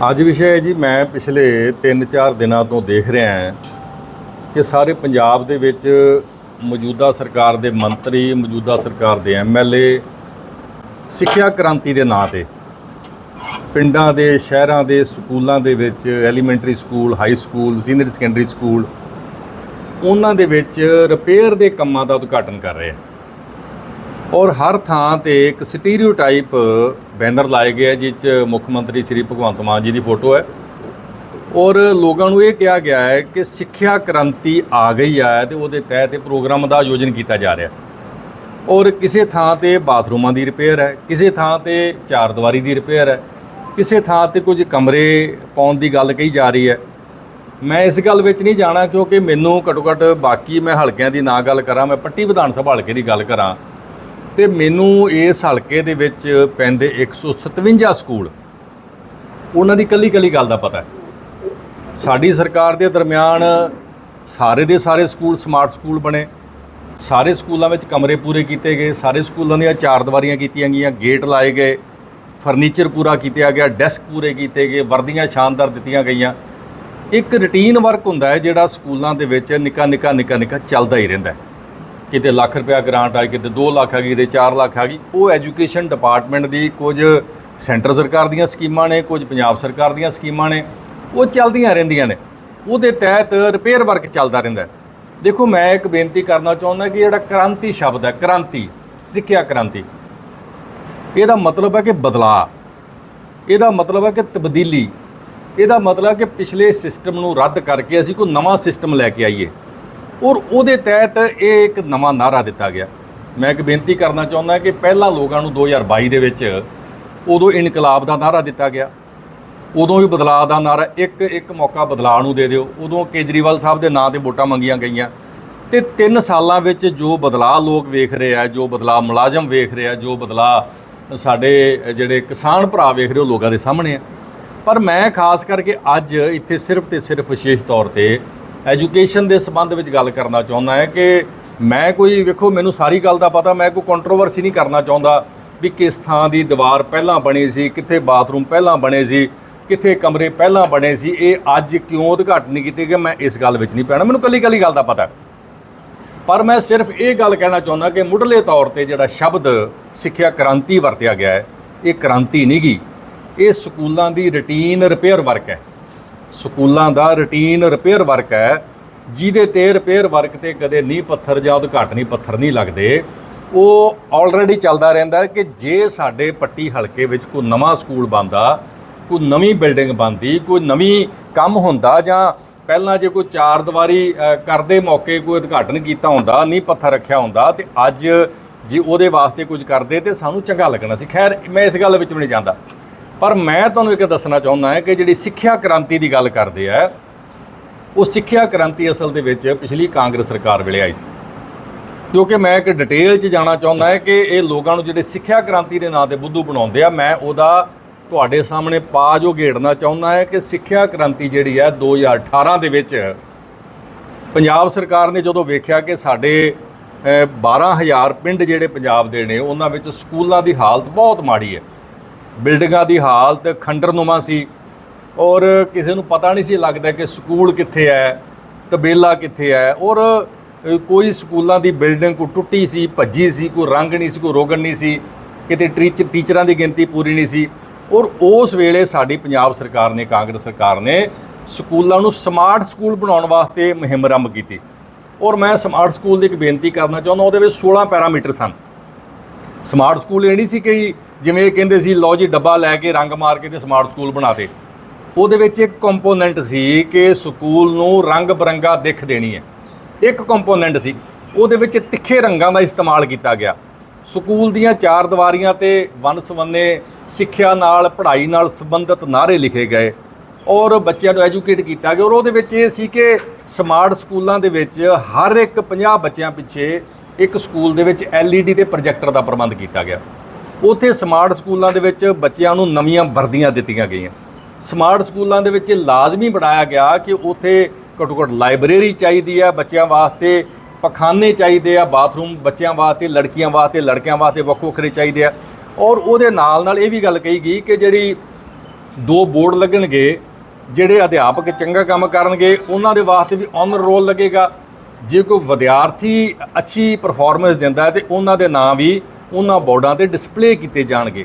ਅੱਜ ਵਿਸ਼ਾ ਹੈ ਜੀ, ਮੈਂ ਪਿਛਲੇ 3-4 ਦਿਨਾਂ ਤੋਂ ਦੇਖ ਰਿਹਾ ਹਾਂ ਕਿ ਸਾਰੇ ਪੰਜਾਬ ਦੇ ਵਿੱਚ ਮੌਜੂਦਾ ਸਰਕਾਰ ਦੇ ਮੰਤਰੀ, ਮੌਜੂਦਾ ਸਰਕਾਰ ਦੇ ਐਮਐਲਏ ਸਿੱਖਿਆ ਕ੍ਰਾਂਤੀ ਦੇ ਨਾਂ ਤੇ, ਪਿੰਡਾਂ ਦੇ, ਸ਼ਹਿਰਾਂ ਦੇ, ਸਕੂਲਾਂ ਦੇ ਵਿੱਚ, elementary school, high school, senior secondary school, ਉਹਨਾਂ ਦੇ ਵਿੱਚ ਰਿਪੇਅਰ ਦੇ ਕੰਮਾਂ ਦਾ ਉਦਘਾਟਨ ਕਰ ਰਹੇ ਆ ਔਰ ਹਰ ਥਾਂ ਤੇ ਇੱਕ ਸਟੀਰੀਓਟਾਈਪ ਬੈਨਰ ਲਾਏ ਗਏ ਆ ਜਿਸ 'ਚ ਮੁੱਖ ਮੰਤਰੀ ਸ੍ਰੀ ਭਗਵੰਤ ਮਾਨ ਜੀ ਦੀ ਫੋਟੋ ਹੈ। ਔਰ ਲੋਕਾਂ ਨੂੰ ਇਹ ਕਿਹਾ ਗਿਆ ਹੈ ਕਿ ਸਿੱਖਿਆ ਕ੍ਰਾਂਤੀ ਆ ਗਈ ਹੈ ਤੇ ਉਹਦੇ ਤਹਿਤ ਇਹ ਪ੍ਰੋਗਰਾਮ ਦਾ ਆਯੋਜਨ ਕੀਤਾ ਜਾ ਰਿਹਾ। ਔਰ ਕਿਸੇ ਥਾਂ ਤੇ ਬਾਥਰੂਮਾਂ ਦੀ ਰਿਪੇਅਰ ਹੈ, ਕਿਸੇ ਥਾਂ ਤੇ ਚਾਰ ਦੀਵਾਰੀ ਦੀ ਰਿਪੇਅਰ ਹੈ, ਕਿਸੇ ਥਾਂ ਤੇ ਕੁਝ ਕਮਰੇ ਪਾਉਣ ਦੀ ਗੱਲ ਕਹੀ ਜਾ ਰਹੀ ਹੈ। ਮੈਂ ਇਸ ਗੱਲ ਵਿੱਚ ਨਹੀਂ ਜਾਣਾ ਕਿਉਂਕਿ ਮੈਨੂੰ ਘੱਟੋ ਘੱਟ ਬਾਕੀ ਮੈਂ ਹਲਕਿਆਂ ਦੀ ਨਾ ਗੱਲ ਕਰਾਂ, ਮੈਂ ਪੱਟੀ ਵਿਧਾਨ ਸਭਾ ਹਲਕੇ ਦੀ ਗੱਲ ਕਰਾਂ। ਤੇ ਮੈਨੂੰ ਇਸ ਹਲਕੇ ਦੇ ਵਿੱਚ ਪੈਂਦੇ 157 ਸਕੂਲ। ਉਹਨਾਂ ਦੀ ਕੱਲੀ ਕੱਲੀ ਗੱਲ ਦਾ ਪਤਾ ਹੈ। ਸਾਡੀ ਸਰਕਾਰ ਦੇ ਦਰਮਿਆਨ ਸਾਰੇ ਦੇ ਸਾਰੇ ਸਕੂਲ ਸਮਾਰਟ ਸਕੂਲ ਬਣੇ। ਸਾਰੇ ਸਕੂਲਾਂ ਵਿੱਚ ਕਮਰੇ ਪੂਰੇ ਕੀਤੇ ਗਏ। ਸਾਰੇ ਸਕੂਲਾਂ ਦੀਆਂ ਚਾਰ ਦੀਵਾਰੀਆਂ ਕੀਤੀਆਂ ਗਈਆਂ, ਗੇਟ ਲਾਏ ਗਏ, ਫਰਨੀਚਰ ਪੂਰਾ ਕੀਤਾ ਗਿਆ, ਡੈਸਕ ਪੂਰੇ ਕੀਤੇ ਗਏ, ਵਰਦੀਆਂ ਸ਼ਾਨਦਾਰ ਦਿੱਤੀਆਂ ਗਈਆਂ। ਇੱਕ ਰੁਟੀਨ ਵਰਕ ਹੁੰਦਾ ਹੈ ਜਿਹੜਾ ਸਕੂਲਾਂ ਦੇ ਵਿੱਚ ਨਿੱਕਾ ਨਿੱਕਾ ਨਿੱਕਾ ਨਿੱਕਾ ਚੱਲਦਾ ਹੀ ਰਹਿੰਦਾ ਹੈ। ਕਿਤੇ ਲੱਖ ਰੁਪਇਆ ਗ੍ਰਾਂਟ ਆਈ, ਕਿਤੇ 2 ਲੱਖ ਆ ਗਈ, ਕਿਤੇ 4 ਲੱਖ ਆ ਗਈ। ਉਹ ਐਜੂਕੇਸ਼ਨ ਡਿਪਾਰਟਮੈਂਟ ਦੀ ਕੁਝ ਸੈਂਟਰ ਸਰਕਾਰ ਦੀਆਂ ਸਕੀਮਾਂ ਨੇ, ਕੁਝ ਪੰਜਾਬ ਸਰਕਾਰ ਦੀਆਂ ਸਕੀਮਾਂ ਨੇ, ਉਹ ਚੱਲਦੀਆਂ ਰਹਿੰਦੀਆਂ ਨੇ। ਉਹਦੇ ਤਹਿਤ ਰਿਪੇਅਰ ਵਰਕ ਚੱਲਦਾ ਰਹਿੰਦਾ ਦੇਖੋ, ਮੈਂ ਇੱਕ ਬੇਨਤੀ ਕਰਨਾ ਚਾਹੁੰਦਾ ਕਿ ਜਿਹੜਾ ਕ੍ਰਾਂਤੀ ਸ਼ਬਦ ਹੈ, ਕ੍ਰਾਂਤੀ, ਸਿੱਖਿਆ ਕ੍ਰਾਂਤੀ, ਇਹਦਾ ਮਤਲਬ ਹੈ ਕਿ ਬਦਲਾਅ। ਇਹਦਾ ਮਤਲਬ ਹੈ ਕਿ ਤਬਦੀਲੀ। ਇਹਦਾ ਮਤਲਬ ਹੈ ਕਿ ਪਿਛਲੇ ਸਿਸਟਮ ਨੂੰ ਰੱਦ ਕਰਕੇ ਅਸੀਂ ਕੋਈ ਨਵਾਂ ਸਿਸਟਮ ਲੈ ਕੇ ਆਈਏ। ਔਰ ਉਹਦੇ ਤਹਿਤ ਇਹ ਇੱਕ ਨਵਾਂ ਨਾਰਾ ਦਿੱਤਾ ਗਿਆ। ਮੈਂ ਇੱਕ ਬੇਨਤੀ ਕਰਨਾ ਚਾਹੁੰਦਾ ਕਿ ਪਹਿਲਾਂ ਲੋਕਾਂ ਨੂੰ 2022 ਦੇ ਵਿੱਚ ਉਦੋਂ ਇਨਕਲਾਬ ਦਾ ਨਾਰਾ ਦਿੱਤਾ ਗਿਆ। ਉਦੋਂ ਵੀ ਬਦਲਾਅ ਦਾ ਨਾਰਾ ਇੱਕ ਇੱਕ ਮੌਕਾ ਬਦਲਾਅ ਨੂੰ ਦੇ ਦਿਓ। ਉਦੋਂ ਕੇਜਰੀਵਾਲ ਸਾਹਿਬ ਦੇ ਨਾਂ ਤੇ ਵੋਟਾਂ ਮੰਗੀਆਂ ਗਈਆਂ। ਤੇ 3 ਸਾਲਾਂ ਵਿੱਚ ਜੋ ਬਦਲਾਅ ਲੋਕ ਵੇਖ ਰਹੇ ਆ, ਜੋ ਬਦਲਾਅ ਮੁਲਾਜ਼ਮ ਵੇਖ ਰਹੇ ਆ, ਜੋ ਬਦਲਾਅ ਸਾਡੇ ਜਿਹੜੇ ਕਿਸਾਨ ਭਰਾ ਵੇਖ ਰਹੇ ਉਹ ਲੋਕਾਂ ਦੇ ਸਾਹਮਣੇ ਆ। ਪਰ ਮੈਂ ਖਾਸ ਕਰਕੇ ਅੱਜ ਇੱਥੇ ਸਿਰਫ ਤੇ ਸਿਰਫ ਵਿਸ਼ੇਸ਼ ਤੌਰ ਤੇ ਐਜੂਕੇਸ਼ਨ ਦੇ ਸੰਬੰਧ ਵਿੱਚ ਗੱਲ ਕਰਨਾ ਚਾਹੁੰਦਾ ਹਾਂ ਕਿ ਮੈਂ ਕੋਈ, ਵੇਖੋ, ਮੈਨੂੰ ਸਾਰੀ ਗੱਲ ਦਾ ਪਤਾ, ਮੈਂ ਕੋਈ ਕੰਟਰੋਵਰਸੀ ਨਹੀਂ ਕਰਨਾ ਚਾਹੁੰਦਾ ਵੀ ਕਿਸ ਥਾਂ ਦੀ ਦੀਵਾਰ ਪਹਿਲਾਂ ਬਣੀ ਸੀ, ਕਿੱਥੇ ਬਾਥਰੂਮ ਪਹਿਲਾਂ ਬਣੇ ਸੀ, ਕਿੱਥੇ ਕਮਰੇ ਪਹਿਲਾਂ ਬਣੇ ਸੀ, ਇਹ ਅੱਜ ਕਿਉਂ ਉਦਘਾਟਨ ਨਹੀਂ ਕੀਤੇ ਗਏ, ਮੈਂ ਇਸ ਗੱਲ ਵਿੱਚ ਨਹੀਂ ਪੈਣਾ। ਮੈਨੂੰ ਕੱਲੀ ਕੱਲੀ ਗੱਲ ਦਾ ਪਤਾ ਪਰ ਮੈਂ ਸਿਰਫ ਇਹ ਗੱਲ ਕਹਿਣਾ ਚਾਹੁੰਦਾ ਕਿ ਮੁੱਢਲੇ ਤੌਰ ਤੇ ਜਿਹੜਾ ਸ਼ਬਦ ਸਿੱਖਿਆ ਕ੍ਰਾਂਤੀ ਵਰਤਿਆ ਗਿਆ ਹੈ, ਇਹ ਕ੍ਰਾਂਤੀ ਨਹੀਂ ਗੀ। ਇਹ ਸਕੂਲਾਂ ਦੀ ਰੁਟੀਨ ਰਿਪੇਅਰ ਵਰਕ ਹੈ। ਸਕੂਲਾਂ ਦਾ ਰੁਟੀਨ ਰਿਪੇਅਰ ਵਰਕ ਹੈ, ਜਿਹਦੇ ਤੇ ਰਿਪੇਅਰ ਵਰਕ ਤੇ ਕਦੇ ਨੀਂਹ ਪੱਥਰ ਜਾਂ ਉਦਘਾਟਨੀ ਪੱਥਰ ਨਹੀਂ ਲੱਗਦੇ। ਉਹ ਆਲਰੇਡੀ ਚੱਲਦਾ ਰਹਿੰਦਾ ਕਿ ਜੇ ਸਾਡੇ ਪੱਟੀ ਹਲਕੇ ਵਿੱਚ ਕੋਈ ਨਵਾਂ ਸਕੂਲ ਬਣਦਾ, ਕੋਈ ਨਵੀਂ ਬਿਲਡਿੰਗ ਬਣਦੀ, ਕੋਈ ਨਵੀਂ ਕੰਮ ਹੁੰਦਾ ਜਾਂ ਪਹਿਲਾਂ ਜੇ ਕੋਈ ਚਾਰ ਦੀਵਾਰੀ ਕਰਦੇ ਮੌਕੇ ਕੋਈ ਉਦਘਾਟਨ ਕੀਤਾ ਹੁੰਦਾ, ਨੀਂਹ ਪੱਥਰ ਰੱਖਿਆ ਹੁੰਦਾ, ਤੇ ਅੱਜ ਜੇ ਉਹਦੇ ਵਾਸਤੇ ਕੁਝ ਕਰਦੇ ਤੇ ਸਾਨੂੰ ਚੰਗਾ ਲੱਗਣਾ ਸੀ। ਖੈਰ, ਮੈਂ ਇਸ ਗੱਲ ਵਿੱਚ ਵੀ ਨਹੀਂ ਜਾਂਦਾ। ਪਰ ਮੈਂ ਤੁਹਾਨੂੰ ਇੱਕ ਦੱਸਣਾ ਚਾਹੁੰਦਾ ਹਾਂ ਕਿ ਜਿਹੜੀ ਸਿੱਖਿਆ ਕ੍ਰਾਂਤੀ ਦੀ ਗੱਲ ਕਰਦੇ ਆ ਉਹ ਸਿੱਖਿਆ ਕ੍ਰਾਂਤੀ ਅਸਲ ਦੇ ਵਿੱਚ ਪਿਛਲੀ ਕਾਂਗਰਸ ਸਰਕਾਰ ਵੇਲੇ ਆਈ ਸੀ। ਕਿਉਂਕਿ ਮੈਂ ਇੱਕ ਡਿਟੇਲ 'ਚ ਜਾਣਾ ਚਾਹੁੰਦਾ ਹਾਂ ਕਿ ਇਹ ਲੋਕਾਂ ਨੂੰ ਜਿਹੜੇ ਸਿੱਖਿਆ ਕ੍ਰਾਂਤੀ ਦੇ ਨਾਂ ਤੇ ਬੁੱਧੂ ਬਣਾਉਂਦੇ ਆ ਮੈਂ ਉਹਦਾ ਤੁਹਾਡੇ ਸਾਹਮਣੇ ਪਾ ਜੋ ਘੇੜਨਾ ਚਾਹੁੰਦਾ ਹੈ ਕਿ ਸਿੱਖਿਆ ਕ੍ਰਾਂਤੀ ਜਿਹੜੀ ਹੈ 2018 ਦੇ ਵਿੱਚ ਪੰਜਾਬ ਸਰਕਾਰ ਨੇ ਜਦੋਂ ਵੇਖਿਆ ਕਿ ਸਾਡੇ ਅ, 12000 ਪਿੰਡ ਜਿਹੜੇ ਪੰਜਾਬ ਦੇ ਨੇ ਉਹਨਾਂ ਵਿੱਚ ਸਕੂਲਾਂ ਦੀ ਹਾਲਤ ਬਹੁਤ ਮਾੜੀ ਹੈ। ਬਿਲਡਿੰਗਾਂ ਦੀ ਹਾਲਤ ਖੰਡਰਨੁਮਾ ਸੀ। ਔਰ ਕਿਸੇ ਨੂੰ ਪਤਾ ਨਹੀਂ ਸੀ ਲੱਗਦਾ ਕਿ ਸਕੂਲ ਕਿੱਥੇ ਹੈ, ਤਬੇਲਾ ਕਿੱਥੇ ਹੈ। ਔਰ ਕੋਈ ਸਕੂਲਾਂ ਦੀ ਬਿਲਡਿੰਗ ਕੋ ਟੁੱਟੀ ਸੀ, ਭੱਜੀ ਸੀ, ਕੋਈ ਰੰਗ ਨਹੀਂ ਸੀ, ਕੋਈ ਰੋਗਨ ਨਹੀਂ ਸੀ। ਕਿਤੇ ਟੀਚ, ਟੀਚਰਾਂ ਦੀ ਗਿਣਤੀ ਪੂਰੀ ਨਹੀਂ ਸੀ। ਔਰ ਉਸ ਵੇਲੇ ਸਾਡੀ ਪੰਜਾਬ ਸਰਕਾਰ ਨੇ, ਕਾਂਗਰਸ ਸਰਕਾਰ ਨੇ ਸਕੂਲਾਂ ਨੂੰ ਸਮਾਰਟ ਸਕੂਲ ਬਣਾਉਣ ਵਾਸਤੇ ਮੁਹਿੰਮ ਆਰੰਭ ਕੀਤੀ। ਔਰ ਮੈਂ ਸਮਾਰਟ ਸਕੂਲ ਦੀ ਇੱਕ ਬੇਨਤੀ ਕਰਨਾ ਚਾਹੁੰਦਾ, ਉਹਦੇ ਵਿੱਚ 16 ਪੈਰਾਮੀਟਰ ਸਨ ਸਮਾਰਟ ਸਕੂਲ ਇਹ ਨਹੀਂ ਸੀ ਕਿ ਜਿਵੇਂ ਇਹ ਕਹਿੰਦੇ ਸੀ, ਲਓ ਜੀ, ਡੱਬਾ ਲੈ ਕੇ ਰੰਗ ਮਾਰ ਕੇ ਤੇ ਸਮਾਰਟ ਸਕੂਲ ਬਣਾ ਬਣਾਤੇ ਉਹਦੇ ਵਿੱਚ ਇੱਕ ਕੰਪੋਨੈਂਟ ਸੀ ਕਿ ਸਕੂਲ ਨੂੰ ਰੰਗ ਬਰੰਗਾ ਦਿੱਖ ਦੇਣੀ ਹੈ। ਇੱਕ ਕੰਪੋਨੈਂਟ ਸੀ। ਉਹਦੇ ਵਿੱਚ ਤਿੱਖੇ ਰੰਗਾਂ ਦਾ ਇਸਤੇਮਾਲ ਕੀਤਾ ਗਿਆ। ਸਕੂਲ ਦੀਆਂ ਚਾਰ ਦੀਵਾਰੀਆਂ ਤੇ ਵੰਨ ਸਵੰਨੇ ਸਿੱਖਿਆ ਨਾਲ, ਪੜ੍ਹਾਈ ਨਾਲ ਸੰਬੰਧਿਤ ਨਾਅਰੇ ਲਿਖੇ ਗਏ ਔਰ ਬੱਚਿਆਂ ਨੂੰ ਐਜੂਕੇਟ ਕੀਤਾ ਗਿਆ। ਔਰ ਉਹਦੇ ਵਿੱਚ ਇਹ ਸੀ ਕਿ ਸਮਾਰਟ ਸਕੂਲਾਂ ਦੇ ਵਿੱਚ ਹਰ ਇੱਕ 50 ਬੱਚਿਆਂ ਪਿੱਛੇ ਇੱਕ ਸਕੂਲ ਦੇ ਵਿੱਚ LED ਤੇ ਪ੍ਰੋਜੈਕਟਰ ਦਾ ਪ੍ਰਬੰਧ ਕੀਤਾ ਗਿਆ। ਉੱਥੇ ਸਮਾਰਟ ਸਕੂਲਾਂ ਦੇ ਵਿੱਚ ਬੱਚਿਆਂ ਨੂੰ ਨਵੀਆਂ ਵਰਦੀਆਂ ਦਿੱਤੀਆਂ ਗਈਆਂ। ਸਮਾਰਟ ਸਕੂਲਾਂ ਦੇ ਵਿੱਚ ਲਾਜ਼ਮੀ ਬਣਾਇਆ ਗਿਆ ਕਿ ਉੱਥੇ ਘੱਟੋ ਘੱਟ ਲਾਇਬ੍ਰੇਰੀ ਚਾਹੀਦੀ ਹੈ ਬੱਚਿਆਂ ਵਾਸਤੇ, ਪਖਾਨੇ ਚਾਹੀਦੇ ਆ, ਬਾਥਰੂਮ ਬੱਚਿਆਂ ਵਾਸਤੇ, ਲੜਕੀਆਂ ਵਾਸਤੇ, ਲੜਕਿਆਂ ਵਾਸਤੇ ਵੱਖੋ ਵੱਖਰੇ ਚਾਹੀਦੇ ਆ। ਔਰ ਉਹਦੇ ਨਾਲ ਨਾਲ ਇਹ ਵੀ ਗੱਲ ਕਹੀ ਗਈ ਕਿ ਜਿਹੜੀ ਦੋ ਬੋਰਡ ਲੱਗਣਗੇ, ਜਿਹੜੇ ਅਧਿਆਪਕ ਚੰਗਾ ਕੰਮ ਕਰਨਗੇ, ਉਹਨਾਂ ਦੇ ਵਾਸਤੇ ਵੀ ਔਨਰ ਰੋਲ ਲੱਗੇਗਾ। ਜੇ ਕੋਈ ਵਿਦਿਆਰਥੀ ਅੱਛੀ ਪਰਫਾਰਮੈਂਸ ਦਿੰਦਾ ਹੈ ਤੇ ਉਹਨਾਂ ਦੇ ਨਾਂ ਵੀ ਉਹਨਾਂ ਬੋਰਡਾਂ ਤੇ ਡਿਸਪਲੇ ਕੀਤੇ ਜਾਣਗੇ।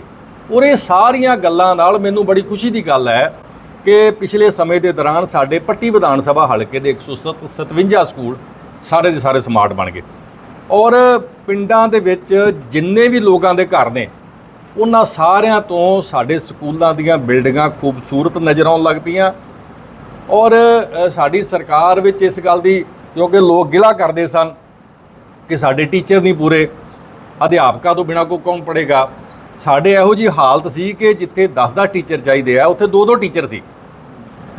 ਔਰ ਇਹ ਸਾਰੀਆਂ ਗੱਲਾਂ ਨਾਲ ਮੈਨੂੰ ਬੜੀ ਖੁਸ਼ੀ ਦੀ ਗੱਲ ਹੈ ਕਿ ਪਿਛਲੇ ਸਮੇਂ ਦੇ ਦੌਰਾਨ ਸਾਡੇ ਪੱਟੀ ਵਿਧਾਨ ਸਭਾ ਹਲਕੇ ਦੇ 157 ਸਕੂਲ ਸਾਰੇ ਦੇ ਸਾਰੇ ਸਮਾਰਟ ਬਣ ਗਏ। ਔਰ ਪਿੰਡਾਂ ਦੇ ਵਿੱਚ ਜਿੰਨੇ ਵੀ ਲੋਕਾਂ ਦੇ ਘਰ ਨੇ, ਉਹਨਾਂ ਸਾਰਿਆਂ ਤੋਂ ਸਾਡੇ ਸਕੂਲਾਂ ਦੀਆਂ ਬਿਲਡਿੰਗਾਂ ਖੂਬਸੂਰਤ ਨਜ਼ਰ ਆਉਣ ਲੱਗ ਪਈਆਂ। ਔਰ ਸਾਡੀ ਸਰਕਾਰ ਵਿੱਚ ਇਸ ਗੱਲ ਦੀ ਕਿਉਂਕਿ ਲੋਕ ਗਿਲਾ ਕਰਦੇ ਸਨ ਕਿ ਸਾਡੇ ਟੀਚਰ ਨਹੀਂ ਪੂਰੇ ਅਧਿਆਪਕਾਂ ਤੋਂ ਬਿਨਾਂ ਕੋਈ ਕੌਣ ਪੜ੍ਹੇਗਾ? ਸਾਡੇ ਇਹੋ ਜੀ ਹਾਲਤ ਸੀ ਕਿ ਜਿੱਥੇ 10-10 ਟੀਚਰ ਚਾਹੀਦੇ ਆ, ਉੱਥੇ 2-2 ਟੀਚਰ ਸੀ।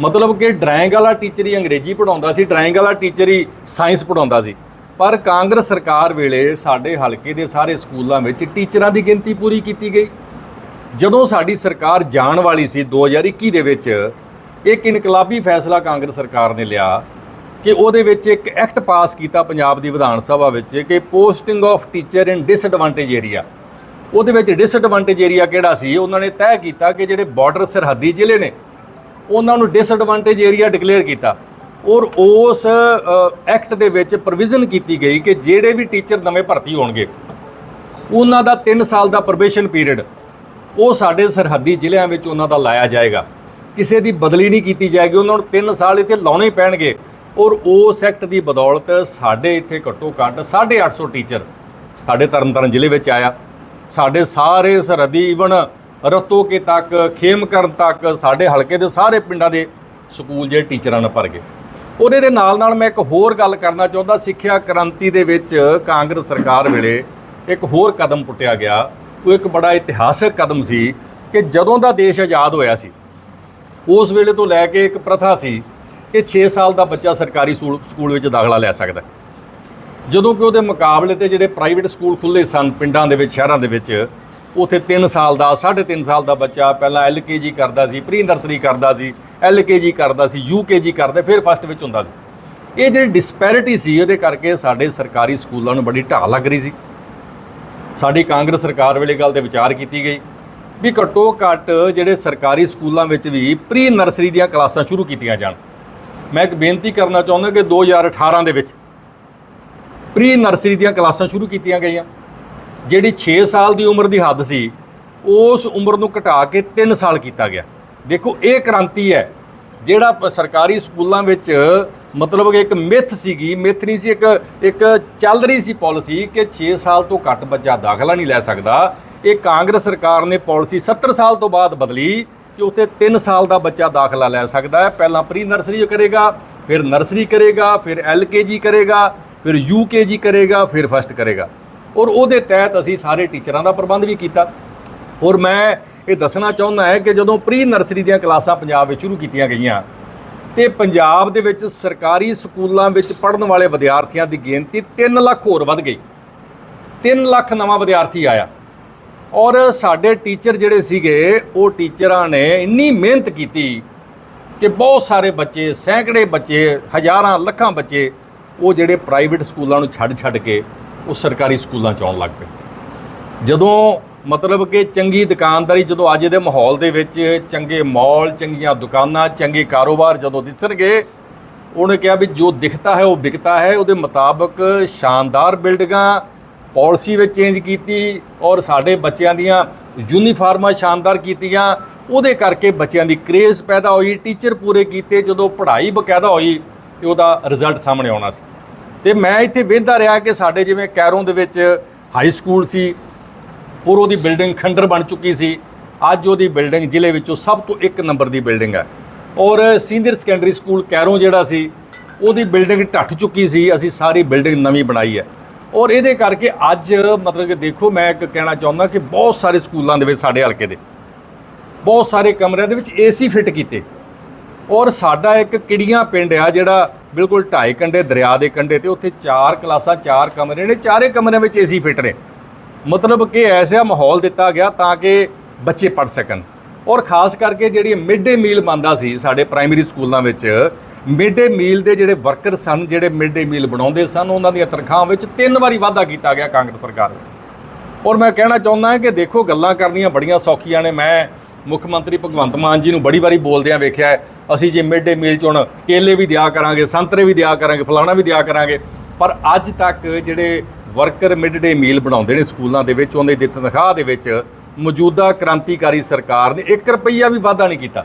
ਮਤਲਬ ਕਿ ਡਰਾਇੰਗ ਵਾਲਾ ਟੀਚਰ ਹੀ ਅੰਗਰੇਜ਼ੀ ਪੜਾਉਂਦਾ ਸੀ, ਡਰਾਇੰਗ ਵਾਲਾ ਟੀਚਰ ਹੀ ਸਾਇੰਸ ਪੜਾਉਂਦਾ ਸੀ। ਪਰ ਕਾਂਗਰਸ ਸਰਕਾਰ ਵੇਲੇ ਸਾਡੇ ਹਲਕੇ ਦੇ ਸਾਰੇ ਸਕੂਲਾਂ ਵਿੱਚ ਟੀਚਰਾਂ ਦੀ ਗਿਣਤੀ ਪੂਰੀ ਕੀਤੀ ਗਈ। ਜਦੋਂ ਸਾਡੀ ਸਰਕਾਰ ਜਾਣ ਵਾਲੀ ਸੀ 2021 ਦੇ ਵਿੱਚ, ਇੱਕ ਇਨਕਲਾਬੀ ਫੈਸਲਾ ਕਾਂਗਰਸ ਸਰਕਾਰ ਨੇ ਲਿਆ ਕਿ ਉਹਦੇ ਵਿੱਚ ਇੱਕ ਐਕਟ ਪਾਸ ਕੀਤਾ ਪੰਜਾਬ ਦੀ ਵਿਧਾਨ ਸਭਾ ਵਿੱਚ ਕਿ posting of teacher in disadvantage area. ਉਹਦੇ ਵਿੱਚ ਡਿਸਐਡਵਾਂਟੇਜ ਏਰੀਆ ਕਿਹੜਾ ਸੀ? ਉਹਨਾਂ ਨੇ ਤੈਅ ਕੀਤਾ ਕਿ ਜਿਹੜੇ ਬਾਰਡਰ ਸਰਹੱਦੀ ਜ਼ਿਲ੍ਹੇ ਨੇ, ਉਹਨਾਂ ਨੂੰ ਡਿਸਐਡਵਾਂਟੇਜ ਏਰੀਆ ਡਿਕਲੇਅਰ ਕੀਤਾ। ਔਰ ਉਸ ਐਕਟ ਦੇ ਵਿੱਚ ਪ੍ਰੋਵੀਜ਼ਨ ਕੀਤੀ ਗਈ ਕਿ ਜਿਹੜੇ ਵੀ ਟੀਚਰ ਨਵੇਂ ਭਰਤੀ ਹੋਣਗੇ, ਉਹਨਾਂ ਦਾ 3 ਸਾਲ ਦਾ ਪ੍ਰੋਬੇਸ਼ਨ ਪੀਰੀਅਡ, ਉਹ ਸਾਡੇ ਸਰਹੱਦੀ ਜ਼ਿਲ੍ਹਿਆਂ ਵਿੱਚ ਉਹਨਾਂ ਦਾ ਲਾਇਆ ਜਾਏਗਾ। ਕਿਸੇ ਦੀ ਬਦਲੀ ਨਹੀਂ ਕੀਤੀ ਜਾਏਗੀ, ਉਹਨਾਂ ਨੂੰ 3 ਸਾਲ ਇੱਥੇ ਲਾਉਣੇ ਪੈਣਗੇ। ਔਰ ਉਸ ਐਕਟ ਦੀ ਬਦੌਲਤ ਸਾਡੇ ਇੱਥੇ ਘੱਟੋ ਘੱਟ 850 ਟੀਚਰ ਸਾਡੇ ਤਰਨਤਾਰਨ ਜ਼ਿਲ੍ਹੇ ਵਿੱਚ ਆਇਆ। ਸਾਡੇ ਸਾਰੇ ਸਰਹੱਦੀ ਇਵਨ ਰਤੋਕੇ ਤੱਕ, ਖੇਮ ਕਰਨ ਤੱਕ, ਸਾਡੇ ਹਲਕੇ ਦੇ ਸਾਰੇ ਪਿੰਡਾਂ ਦੇ ਸਕੂਲ ਜਿਹੜੇ ਟੀਚਰਾਂ ਨਾਲ ਭਰ ਗਏ। ਉਹਦੇ ਦੇ ਨਾਲ ਨਾਲ ਮੈਂ ਇੱਕ ਹੋਰ ਗੱਲ ਕਰਨਾ ਚਾਹੁੰਦਾ। ਸਿੱਖਿਆ ਕ੍ਰਾਂਤੀ ਦੇ ਵਿੱਚ ਕਾਂਗਰਸ ਸਰਕਾਰ ਵੇਲੇ ਇੱਕ ਹੋਰ ਕਦਮ ਪੁੱਟਿਆ ਗਿਆ। ਉਹ ਇੱਕ ਬੜਾ ਇਤਿਹਾਸਕ ਕਦਮ ਸੀ ਕਿ ਜਦੋਂ ਦਾ ਦੇਸ਼ ਆਜ਼ਾਦ ਹੋਇਆ ਸੀ, ਉਸ ਵੇਲੇ ਤੋਂ ਲੈ ਕੇ ਇੱਕ ਪ੍ਰਥਾ ਸੀ ਕਿ 6 ਸਾਲ ਦਾ ਬੱਚਾ ਸਰਕਾਰੀ ਸਕੂਲ ਸਕੂਲ ਵਿੱਚ ਦਾਖਲਾ ਲੈ ਸਕਦਾ ਜਦੋਂ ਕਿ ਉਹਦੇ ਮੁਕਾਬਲੇ ਤੇ ਜਿਹੜੇ ਪ੍ਰਾਈਵੇਟ ਸਕੂਲ ਖੁੱਲੇ ਸਨ, ਪਿੰਡਾਂ ਦੇ ਵਿੱਚ, ਸ਼ਹਿਰਾਂ ਦੇ ਵਿੱਚ, ਉੱਥੇ 3 ਸਾਲ ਦਾ 3.5 ਸਾਲ ਦਾ ਬੱਚਾ ਪਹਿਲਾਂ ਐਲਕੇਜੀ ਕਰਦਾ ਸੀ ਪ੍ਰੀ ਨਰਸਰੀ ਕਰਦਾ ਸੀ ਐਲਕੇਜੀ ਕਰਦਾ ਸੀ ਯੂਕੇਜੀ ਕਰਦਾ, ਫਿਰ ਫਸਟ ਵਿੱਚ ਹੁੰਦਾ ਸੀ। ਇਹ ਜਿਹੜੀ ਡਿਸਪੈਰਿਟੀ ਸੀ, ਉਹਦੇ ਕਰਕੇ ਸਾਡੇ ਸਰਕਾਰੀ ਸਕੂਲਾਂ ਨੂੰ ਬੜੀ ਢਾਹ ਲੱਗ ਰਹੀ ਸੀ। ਸਾਡੀ ਕਾਂਗਰਸ ਸਰਕਾਰ ਵੇਲੇ ਗੱਲ ਤੇ ਵਿਚਾਰ ਕੀਤੀ ਗਈ ਵੀ ਘੱਟੋ ਘੱਟ ਜਿਹੜੇ ਸਰਕਾਰੀ ਸਕੂਲਾਂ ਵਿੱਚ ਵੀ ਪ੍ਰੀ ਨਰਸਰੀ ਦੀਆਂ ਕਲਾਸਾਂ ਸ਼ੁਰੂ ਕੀਤੀਆਂ ਜਾਣ। ਮੈਂ ਇੱਕ ਬੇਨਤੀ ਕਰਨਾ ਚਾਹੁੰਦਾ ਕਿ 2018 ਦੇ ਵਿੱਚ ਪ੍ਰੀ ਨਰਸਰੀ ਦੀਆਂ ਕਲਾਸਾਂ ਸ਼ੁਰੂ ਕੀਤੀਆਂ ਗਈਆਂ। ਜਿਹੜੀ 6 ਸਾਲ ਦੀ ਉਮਰ ਦੀ ਹੱਦ ਸੀ, ਉਸ ਉਮਰ ਨੂੰ ਘਟਾ ਕੇ 3 ਸਾਲ ਕੀਤਾ ਗਿਆ। ਦੇਖੋ, ਇਹ ਕ੍ਰਾਂਤੀ ਹੈ, ਜਿਹੜਾ ਸਰਕਾਰੀ ਸਕੂਲਾਂ ਵਿੱਚ ਮਤਲਬ ਕਿ ਇੱਕ ਮਿੱਥ ਸੀਗੀ, ਮਿੱਥ ਨਹੀਂ ਸੀ, ਇੱਕ ਇੱਕ ਚੱਲ ਰਹੀ ਸੀ ਪਾਲਿਸੀ ਕਿ 6 ਸਾਲ ਤੋਂ ਘੱਟ ਬੱਚਾ ਦਾਖਲਾ ਨਹੀਂ ਲੈ ਸਕਦਾ। ਇਹ ਕਾਂਗਰਸ ਸਰਕਾਰ ਨੇ ਪਾਲਿਸੀ 70 ਸਾਲ ਤੋਂ ਬਾਅਦ ਬਦਲੀ। ਕਿ ਉੱਥੇ 3 ਸਾਲ ਦਾ ਬੱਚਾ ਦਾਖਲਾ ਲੈ ਸਕਦਾ ਹੈ। ਪਹਿਲਾਂ ਪ੍ਰੀ ਨਰਸਰੀ ਕਰੇਗਾ, ਫਿਰ ਨਰਸਰੀ ਕਰੇਗਾ, ਫਿਰ ਐਲਕੇਜੀ ਕਰੇਗਾ, ਫਿਰ ਯੂਕੇਜੀ ਕਰੇਗਾ, ਫਿਰ ਫਸਟ ਕਰੇਗਾ। ਔਰ ਉਹਦੇ ਤਹਿਤ ਅਸੀਂ ਸਾਰੇ ਟੀਚਰਾਂ ਦਾ ਪ੍ਰਬੰਧ ਵੀ ਕੀਤਾ। ਔਰ ਮੈਂ ਇਹ ਦੱਸਣਾ ਚਾਹੁੰਦਾ ਹੈ ਕਿ ਜਦੋਂ ਪ੍ਰੀ ਨਰਸਰੀ ਦੀਆਂ ਕਲਾਸਾਂ ਪੰਜਾਬ ਵਿੱਚ ਸ਼ੁਰੂ ਕੀਤੀਆਂ ਗਈਆਂ, ਤੇ ਪੰਜਾਬ ਦੇ ਵਿੱਚ ਸਰਕਾਰੀ ਸਕੂਲਾਂ ਵਿੱਚ ਪੜ੍ਹਨ ਵਾਲੇ ਵਿਦਿਆਰਥੀਆਂ ਦੀ ਗਿਣਤੀ 3 ਲੱਖ ਹੋਰ ਵੱਧ ਗਈ। 3 ਲੱਖ ਨਵਾਂ ਵਿਦਿਆਰਥੀ ਆਇਆ। ਔਰ ਸਾਡੇ ਟੀਚਰ ਜਿਹੜੇ ਸੀਗੇ, ਉਹ ਟੀਚਰਾਂ ਨੇ ਇੰਨੀ ਮਿਹਨਤ ਕੀਤੀ ਕਿ ਬਹੁਤ ਸਾਰੇ ਬੱਚੇ, ਸੈਂਕੜੇ ਬੱਚੇ, ਹਜ਼ਾਰਾਂ ਲੱਖਾਂ ਬੱਚੇ, ਉਹ ਜਿਹੜੇ ਪ੍ਰਾਈਵੇਟ ਸਕੂਲਾਂ ਨੂੰ ਛੱਡ ਛੱਡ ਕੇ ਉਹ ਸਰਕਾਰੀ ਸਕੂਲਾਂ ਚ ਆਉਣ ਲੱਗ ਪਏ। ਜਦੋਂ ਮਤਲਬ ਕਿ ਚੰਗੀ ਦੁਕਾਨਦਾਰੀ, ਜਦੋਂ ਅੱਜ ਦੇ ਮਾਹੌਲ ਦੇ ਵਿੱਚ ਚੰਗੇ ਮਾਲ, ਚੰਗੀਆਂ ਦੁਕਾਨਾਂ, ਚੰਗੇ ਕਾਰੋਬਾਰ ਜਦੋਂ ਦਿਸਣਗੇ, ਉਹਨੇ ਕਿਹਾ ਵੀ ਜੋ ਦਿਖਤਾ ਹੈ, ਉਹ ਵਿਕਤਾ ਹੈ। ਉਹਦੇ ਮੁਤਾਬਕ ਸ਼ਾਨਦਾਰ ਬਿਲਡਿੰਗਾਂ ਪਾਲਿਸੀ ਵਿੱਚ ਚੇਂਜ ਕੀਤੀ ਔਰ ਸਾਡੇ ਬੱਚਿਆਂ ਦੀਆਂ ਯੂਨੀਫਾਰਮਾਂ ਸ਼ਾਨਦਾਰ ਕੀਤੀਆਂ, ਉਹਦੇ ਕਰਕੇ ਬੱਚਿਆਂ ਦੀ ਕ੍ਰੇਜ਼ ਪੈਦਾ ਹੋਈ ਟੀਚਰ ਪੂਰੇ ਕੀਤੇ, ਜਦੋਂ ਪੜ੍ਹਾਈ ਬਕਾਇਦਾ ਹੋਈ ਤੇ ਉਹਦਾ ਰਿਜ਼ਲਟ ਸਾਹਮਣੇ ਆਉਣਾ ਸੀ। ਤੇ ਮੈਂ ਇੱਥੇ ਵੇਖਦਾ ਰਿਹਾ ਕਿ ਸਾਡੇ ਜਿਵੇਂ ਕੈਰੋਂ ਦੇ ਵਿੱਚ ਹਾਈ ਸਕੂਲ ਸੀ ਔਰ ਉਹਦੀ ਬਿਲਡਿੰਗ ਖੰਡਰ ਬਣ ਚੁੱਕੀ ਸੀ, ਅੱਜ ਉਹਦੀ ਬਿਲਡਿੰਗ ਜ਼ਿਲ੍ਹੇ ਵਿੱਚੋਂ ਸਭ ਤੋਂ ਇੱਕ ਨੰਬਰ ਦੀ ਬਿਲਡਿੰਗ ਹੈ। ਔਰ ਸੀਨੀਅਰ ਸੈਕੰਡਰੀ ਸਕੂਲ ਕੈਰੋਂ ਜਿਹੜਾ ਸੀ, ਉਹਦੀ ਬਿਲਡਿੰਗ ਢੱਠ ਚੁੱਕੀ ਸੀ, ਅਸੀਂ ਸਾਰੀ ਬਿਲਡਿੰਗ ਨਵੀਂ ਬਣਾਈ ਹੈ। ਔਰ ਇਹਦੇ ਕਰਕੇ ਅੱਜ ਮਤਲਬ ਕਿ ਦੇਖੋ ਮੈਂ ਇੱਕ ਕਹਿਣਾ ਚਾਹੁੰਦਾ ਕਿ ਬਹੁਤ ਸਾਰੇ ਸਕੂਲਾਂ ਦੇ ਵਿੱਚ ਸਾਡੇ ਹਲਕੇ ਦੇ, ਬਹੁਤ ਸਾਰੇ ਕਮਰਿਆਂ ਦੇ ਵਿੱਚ ਏਸੀ ਫਿੱਟ ਕੀਤੇ। ਔਰ ਸਾਡਾ ਇੱਕ ਕਿੜੀਆਂ ਪਿੰਡ ਆ ਜਿਹੜਾ ਬਿਲਕੁਲ ਢਾਈ ਕੰਡੇ ਦਰਿਆ ਦੇ ਕੰਡੇ ਤੇ ਉੱਥੇ ਚਾਰ ਕਲਾਸਾਂ, ਚਾਰ ਕਮਰੇ ਨੇ, ਚਾਰੇ ਕਮਰਿਆਂ ਵਿੱਚ ਏਸੀ ਫਿੱਟ ਨੇ। ਮਤਲਬ ਕਿ ਐਸਾ ਮਾਹੌਲ ਦਿੱਤਾ ਗਿਆ ਤਾਂ ਕਿ ਬੱਚੇ ਪੜ ਸਕਣ। ਔਰ ਖਾਸ ਕਰਕੇ ਜਿਹੜੀ ਮਿਡ ਡੇ ਮੀਲ ਬੰਦਾ ਸੀ ਸਾਡੇ ਪ੍ਰਾਇਮਰੀ ਸਕੂਲਾਂ ਵਿੱਚ ਮਿਡ ਡੇ ਮੀਲ ਦੇ ਜਿਹੜੇ ਵਰਕਰ ਸਨ, ਜਿਹੜੇ ਮਿਡ ਡੇ ਮੀਲ ਬਣਾਉਂਦੇ ਸਨ, ਉਹਨਾਂ ਦੀਆਂ ਤਨਖਾਹਾਂ ਵਿੱਚ ਤਿੰਨ ਵਾਰੀ ਵਾਧਾ ਕੀਤਾ ਗਿਆ ਕਾਂਗਰਸ ਸਰਕਾਰ ਵੱਲੋਂ। ਔਰ ਮੈਂ ਕਹਿਣਾ ਚਾਹੁੰਦਾ ਹਾਂ ਕਿ ਦੇਖੋ, ਗੱਲਾਂ ਕਰਨੀਆਂ ਬੜੀਆਂ ਸੌਖੀਆਂ ਨੇ। ਮੈਂ ਮੁੱਖ ਮੰਤਰੀ ਭਗਵੰਤ ਮਾਨ ਜੀ ਨੂੰ ਬੜੀ ਵਾਰੀ ਬੋਲਦਿਆਂ ਵੇਖਿਆ ਅਸੀਂ ਜੇ ਮਿਡ ਡੇ ਮੀਲ 'ਚ ਹੁਣ ਕੇਲੇ ਵੀ ਦਿਆ ਕਰਾਂਗੇ, ਸੰਤਰੇ ਵੀ ਦਿਆ ਕਰਾਂਗੇ, ਫਲਾਣਾ ਵੀ ਦਿਆ ਕਰਾਂਗੇ, ਪਰ ਅੱਜ ਤੱਕ ਜਿਹੜੇ ਵਰਕਰ ਮਿਡ ਡੇ ਮੀਲ ਬਣਾਉਂਦੇ ਨੇ ਸਕੂਲਾਂ ਦੇ ਵਿੱਚ, ਉਹਦੇ ਦੀ ਤਨਖਾਹ ਦੇ ਵਿੱਚ ਮੌਜੂਦਾ ਕ੍ਰਾਂਤੀਕਾਰੀ ਸਰਕਾਰ ਨੇ 1 ਰੁਪਈਆ ਵੀ ਵਾਧਾ ਨਹੀਂ ਕੀਤਾ।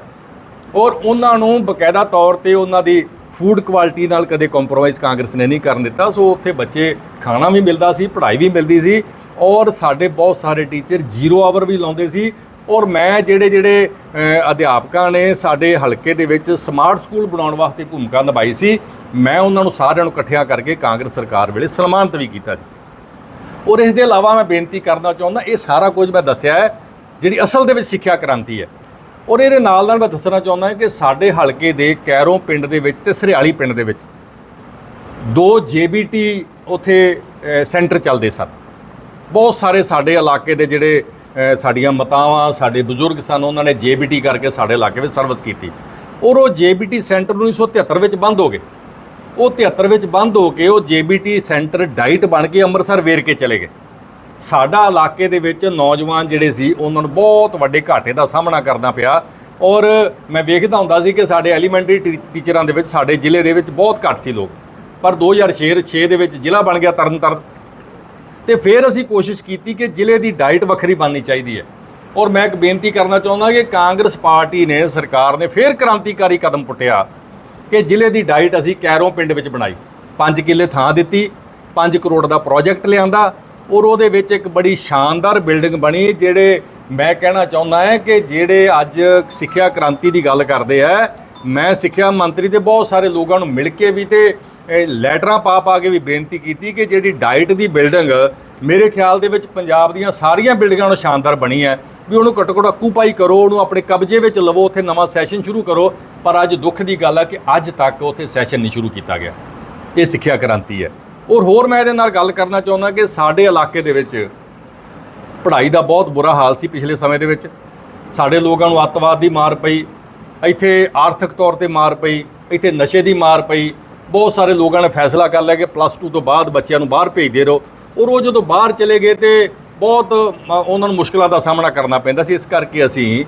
ਔਰ ਉਹਨਾਂ ਨੂੰ ਬਕਾਇਦਾ ਤੌਰ ਤੇ ਉਹਨਾਂ ਦੀ ਫੂਡ ਕੁਆਲਿਟੀ ਨਾਲ ਕਦੇ ਕੰਪਰੋਮਾਈਜ਼ ਕਾਂਗਰਸ ਨੇ ਨਹੀਂ ਕਰਨ ਦਿੱਤਾ। ਸੋ ਉੱਥੇ ਬੱਚੇ ਖਾਣਾ ਵੀ ਮਿਲਦਾ ਸੀ, ਪੜ੍ਹਾਈ ਵੀ ਮਿਲਦੀ ਸੀ ਔਰ ਸਾਡੇ ਬਹੁਤ ਸਾਰੇ ਟੀਚਰ ਜ਼ੀਰੋ ਆਵਰ ਵੀ ਲਾਉਂਦੇ ਸੀ ਔਰ ਮੈਂ ਜਿਹੜੇ ਜਿਹੜੇ ਅਧਿਆਪਕਾਂ ਨੇ ਸਾਡੇ ਹਲਕੇ ਦੇ ਵਿੱਚ ਸਮਾਰਟ ਸਕੂਲ ਬਣਾਉਣ ਵਾਸਤੇ ਭੂਮਿਕਾ ਨਿਭਾਈ ਸੀ, ਮੈਂ ਉਹਨਾਂ ਨੂੰ ਸਾਰਿਆਂ ਨੂੰ ਇਕੱਠਿਆਂ ਕਰਕੇ ਕਾਂਗਰਸ ਸਰਕਾਰ ਵੇਲੇ ਸਨਮਾਨਿਤ ਵੀ ਕੀਤਾ ਸੀ। ਔਰ ਇਸ ਦੇ ਇਲਾਵਾ ਮੈਂ ਬੇਨਤੀ ਕਰਨਾ ਚਾਹੁੰਦਾ, ਇਹ ਸਾਰਾ ਕੁਝ ਮੈਂ ਦੱਸਿਆ ਹੈ, ਜਿਹੜੀ ਅਸਲ ਦੇ ਵਿੱਚ ਸਿੱਖਿਆ ਕ੍ਰਾਂਤੀ ਹੈ। ਔਰ ਇਹਦੇ ਨਾਲ ਨਾਲ ਮੈਂ ਦੱਸਣਾ ਚਾਹੁੰਦਾ ਕਿ ਸਾਡੇ ਹਲਕੇ ਦੇ ਕੈਰੋਂ ਪਿੰਡ ਦੇ ਵਿੱਚ ਤੇ ਸਰਿਆਲੀ ਪਿੰਡ ਦੇ ਵਿੱਚ ਦੋ ਜੇਬੀਟੀ ਉਥੇ ਸੈਂਟਰ ਚੱਲਦੇ ਸਨ। ਬਹੁਤ ਸਾਰੇ ਸਾਡੇ ਇਲਾਕੇ ਦੇ ਜਿਹੜੇ ਸਾਡੀਆਂ ਮਤਾਵਾਂ, ਸਾਡੇ ਬਜ਼ੁਰਗ ਸਨ, ਉਹਨਾਂ ਨੇ ਜੇਬੀਟੀ ਕਰਕੇ ਸਾਡੇ ਇਲਾਕੇ ਵਿੱਚ ਸਰਵਿਸ ਕੀਤੀ। ਔਰ ਉਹ ਜੇਬੀਟੀ ਸੈਂਟਰ 1973 ਵਿੱਚ ਬੰਦ ਹੋ ਗਏ। ਉਹ 73 ਵਿੱਚ ਬੰਦ ਹੋ ਕੇ ਉਹ ਜੇਬੀਟੀ ਸੈਂਟਰ ਡਾਈਟ ਬਣ ਕੇ ਅੰਮ੍ਰਿਤਸਰ ਵੇਰ ਕੇ ਚਲੇ ਗਏ। ਸਾਡਾ ਇਲਾਕੇ ਦੇ ਵਿੱਚ ਨੌਜਵਾਨ ਜਿਹੜੇ ਸੀ, ਉਹਨਾਂ ਨੂੰ ਬਹੁਤ ਵੱਡੇ ਘਾਟੇ ਦਾ ਸਾਹਮਣਾ ਕਰਨਾ ਪਿਆ। ਔਰ ਮੈਂ ਵੇਖਦਾ ਹੁੰਦਾ ਸੀ ਕਿ ਸਾਡੇ ਐਲੀਮੈਂਟਰੀ ਟੀ- ਟੀਚਰਾਂ ਦੇ ਵਿੱਚ, ਸਾਡੇ ਜ਼ਿਲ੍ਹੇ ਦੇ ਵਿੱਚ ਬਹੁਤ ਘੱਟ ਸੀ ਲੋਕ। ਪਰ 2006 ਦੇ ਵਿੱਚ ਜ਼ਿਲ੍ਹਾ ਬਣ ਗਿਆ ਤਰਨਤਾਰਨ। ਤੇ ਫਿਰ ਅਸੀਂ ਕੋਸ਼ਿਸ਼ ਕੀਤੀ ਕਿ ਜ਼ਿਲ੍ਹੇ ਦੀ ਡਾਈਟ ਵੱਖਰੀ ਬਣਨੀ ਚਾਹੀਦੀ ਹੈ। ਔਰ ਮੈਂ ਇੱਕ ਬੇਨਤੀ ਕਰਨਾ ਚਾਹੁੰਦਾ ਕਿ ਕਾਂਗਰਸ ਪਾਰਟੀ ਨੇ, ਸਰਕਾਰ ਨੇ ਫਿਰ ਕ੍ਰਾਂਤੀਕਾਰੀ ਕਦਮ ਪੁੱਟਿਆ ਕਿ ਜ਼ਿਲ੍ਹੇ ਦੀ ਡਾਈਟ ਅਸੀਂ ਕੈਰੋਂ ਪਿੰਡ ਵਿੱਚ ਬਣਾਈ। 5 ਕਿੱਲੇ ਥਾਂ ਦਿੱਤੀ 5 ਕਰੋੜ ਦਾ ਪ੍ਰੋਜੈਕਟ ਲਿਆਂਦਾ ਔਰ ਉਹਦੇ ਵਿੱਚ ਇੱਕ ਬੜੀ ਸ਼ਾਨਦਾਰ ਬਿਲਡਿੰਗ ਬਣੀ, ਜਿਹੜੇ ਮੈਂ ਕਹਿਣਾ ਚਾਹੁੰਦਾ ਹਾਂ ਕਿ ਜਿਹੜੇ ਅੱਜ ਸਿੱਖਿਆ ਕ੍ਰਾਂਤੀ ਦੀ ਗੱਲ ਕਰਦੇ ਆ, ਮੈਂ ਸਿੱਖਿਆ ਮੰਤਰੀ ਤੇ ਬਹੁਤ ਸਾਰੇ ਲੋਕਾਂ ਨੂੰ ਮਿਲ ਕੇ ਵੀ ਤੇ ਲੈਟਰਾਂ ਪਾ ਪਾ ਕੇ ਵੀ ਬੇਨਤੀ ਕੀਤੀ ਕਿ ਜਿਹੜੀ ਡਾਈਟ ਦੀ ਬਿਲਡਿੰਗ, ਮੇਰੇ ਖਿਆਲ ਦੇ ਵਿੱਚ ਪੰਜਾਬ ਦੀਆਂ ਸਾਰੀਆਂ ਬਿਲਡਿੰਗਾਂ ਨਾਲੋਂ ਸ਼ਾਨਦਾਰ ਬਣੀ ਹੈ। ਵੀ ਉਹਨੂੰ ਘੱਟੋ ਘੱਟ ਆਕੂਪਾਈ ਕਰੋ, ਉਹਨੂੰ ਆਪਣੇ ਕਬਜ਼ੇ ਵਿੱਚ ਲਵੋ, ਉੱਥੇ ਨਵਾਂ ਸੈਸ਼ਨ ਸ਼ੁਰੂ ਕਰੋ, ਪਰ ਅੱਜ ਦੁੱਖ ਦੀ ਗੱਲ ਹੈ ਕਿ ਅੱਜ ਤੱਕ ਉੱਥੇ ਸੈਸ਼ਨ ਨਹੀਂ ਸ਼ੁਰੂ ਕੀਤਾ ਗਿਆ। ਇਹ ਸਿੱਖਿਆ ਕ੍ਰਾਂਤੀ ਹੈ। ਔਰ ਹੋਰ ਮੈਂ ਇਹਦੇ ਨਾਲ ਗੱਲ ਕਰਨਾ ਚਾਹੁੰਦਾ ਕਿ ਸਾਡੇ ਇਲਾਕੇ ਦੇ ਵਿੱਚ ਪੜ੍ਹਾਈ ਦਾ ਬਹੁਤ ਬੁਰਾ ਹਾਲ ਸੀ ਪਿਛਲੇ ਸਮੇਂ ਦੇ ਵਿੱਚ। ਸਾਡੇ ਲੋਕਾਂ ਨੂੰ ਅੱਤਵਾਦ ਦੀ ਮਾਰ ਪਈ, ਇੱਥੇ ਆਰਥਿਕ ਤੌਰ ਤੇ ਮਾਰ ਪਈ, ਇੱਥੇ ਨਸ਼ੇ ਦੀ ਮਾਰ ਪਈ। ਬਹੁਤ ਸਾਰੇ ਲੋਕਾਂ ਨੇ ਫੈਸਲਾ ਕਰ ਲਿਆ ਕਿ ਪਲੱਸ 2 ਤੋਂ ਬਾਅਦ ਬੱਚਿਆਂ ਨੂੰ ਬਾਹਰ ਭੇਜਦੇ ਰਹੋ ਔਰ ਉਹ ਜਦੋਂ ਬਾਹਰ ਚਲੇ ਗਏ ਤੇ ਬਹੁਤ ਉਹਨਾਂ ਨੂੰ ਮੁਸ਼ਕਲਾਂ ਦਾ ਸਾਹਮਣਾ ਕਰਨਾ ਪੈਂਦਾ ਸੀ। ਇਸ ਕਰਕੇ ਅਸੀਂ